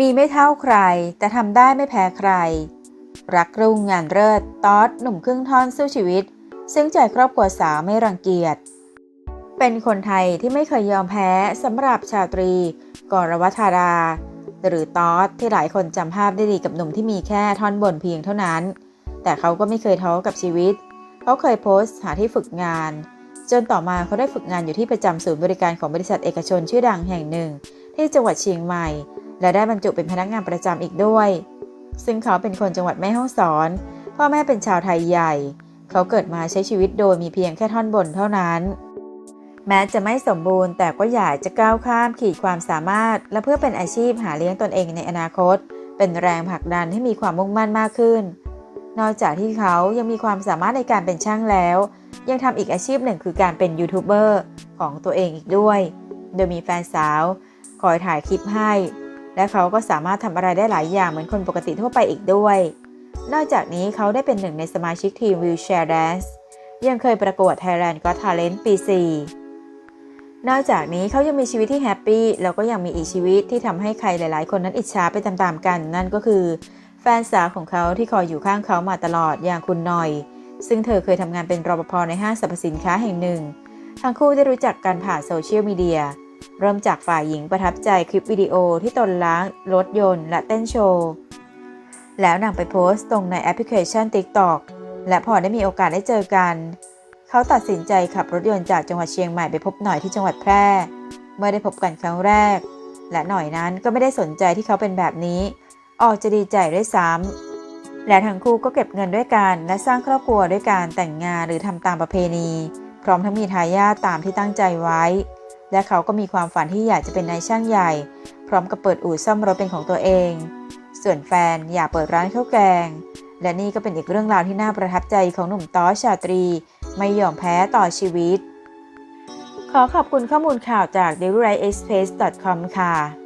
มีไม่เท่าใคร แต่ทำได้ไม่แพ้ใคร รักรุ่งงานเลิศตอดหนุ่มครึ่งท่อนสู้ชีวิต ซึ่งใจครอบครัวสาวไม่รังเกียจ เป็นคนไทยที่ไม่เคยยอมแพ้สำหรับชาตรีกรวัฒาดาหรือตอสที่หลายคนจำภาพได้ดีกับหนุ่มที่มีแค่ท่อนบนเพียงเท่านั้น แต่เขาก็ไม่เคยท้อกับชีวิต เขาเคยโพสต์หาที่ฝึกงาน จนต่อมาเขาได้ฝึกงานอยู่ที่ประจำศูนย์บริการของบริษัทเอกชนชื่อดังแห่งหนึ่ง ที่จังหวัดเชียงใหม่ และได้บรรจุเป็นพนักงานประจำอีกด้วย ซึ่งเขาเป็นคนจังหวัดแม่ฮ่องสอน พ่อแม่เป็นชาวไทยใหญ่ เขาเกิดมาใช้ชีวิตโดยมีเพียงแค่ท่อนบนเท่านั้น แม้จะไม่สมบูรณ์แต่ก็อยากจะก้าวข้ามขีดความสามารถ และเพื่อเป็นอาชีพหาเลี้ยงตนเองในอนาคต เป็นแรงผลักดันให้มีความมุ่งมั่นมากขึ้น นอกจากที่เขายังมีความสามารถในการเป็นช่างแล้ว ยังทำอีกอาชีพหนึ่งคือการเป็นยูทูบเบอร์ของตัวเองอีกด้วย โดยมีแฟนสาวคอยถ่ายคลิปให้ และเขาก็สามารถทำอะไรได้หลายอย่างเหมือนคนปกติทั่วไปอีกด้วย นอกจากนี้เขาได้เป็นหนึ่งในสมาชิกทีม Wheelchair Dance ยังเคยประกวด Thailand Got Talent ปี 4 นอกจากนี้เขายังมีชีวิตที่แฮปปี้แล้วก็ยังมีอีกชีวิตที่ทำให้ใครหลาย ๆ คนนั้นอิจฉาไปตามๆกัน นั่นก็คือ แฟนสาวของเขาที่คอยอยู่ข้างเขามาตลอดอย่างคุณหน่อย ซึ่งเธอเคยทำงานเป็นรปภในห้างสรรพสินค้าแห่งหนึ่ง ทั้งคู่ได้รู้จักกันผ่านโซเชียลมีเดีย เริ่มจากฝ่ายหญิงประทับใจคลิปวิดีโอที่ตนล้างรถยนต์และเต้นโชว์ แล้วนำไปโพสต์ตรงในแอปพลิเคชัน TikTok และพอได้มีโอกาสได้เจอกัน เขาตัดสินใจขับรถยนต์จากจังหวัดเชียงใหม่ไปพบหน่อยที่จังหวัดแพร่ เมื่อได้พบกันครั้งแรก และหน่อยนั้นก็ไม่ได้สนใจที่เขาเป็นแบบนี้ ออกจะดีใจด้วยซ้ำและทั้งคู่ก็เก็บเงินด้วยกันและสร้างครอบครัวด้วยการแต่งงานหรือทำตามประเพณี พร้อมทั้งมีทายาทตามที่ตั้งใจไว้ และเขาก็มีความฝันที่อยากจะเป็นนายช่างใหญ่ พร้อมกับเปิดอู่ซ่อมรถเป็นของตัวเอง ส่วนแฟนอยากเปิดร้านข้าวแกง และนี่ก็เป็นอีกเรื่องราวที่น่าประทับใจของหนุ่มต้อชาตรี ไม่ยอมแพ้ต่อชีวิต ขอขอบคุณข้อมูลข่าวจาก dailyexpress.com ค่ะ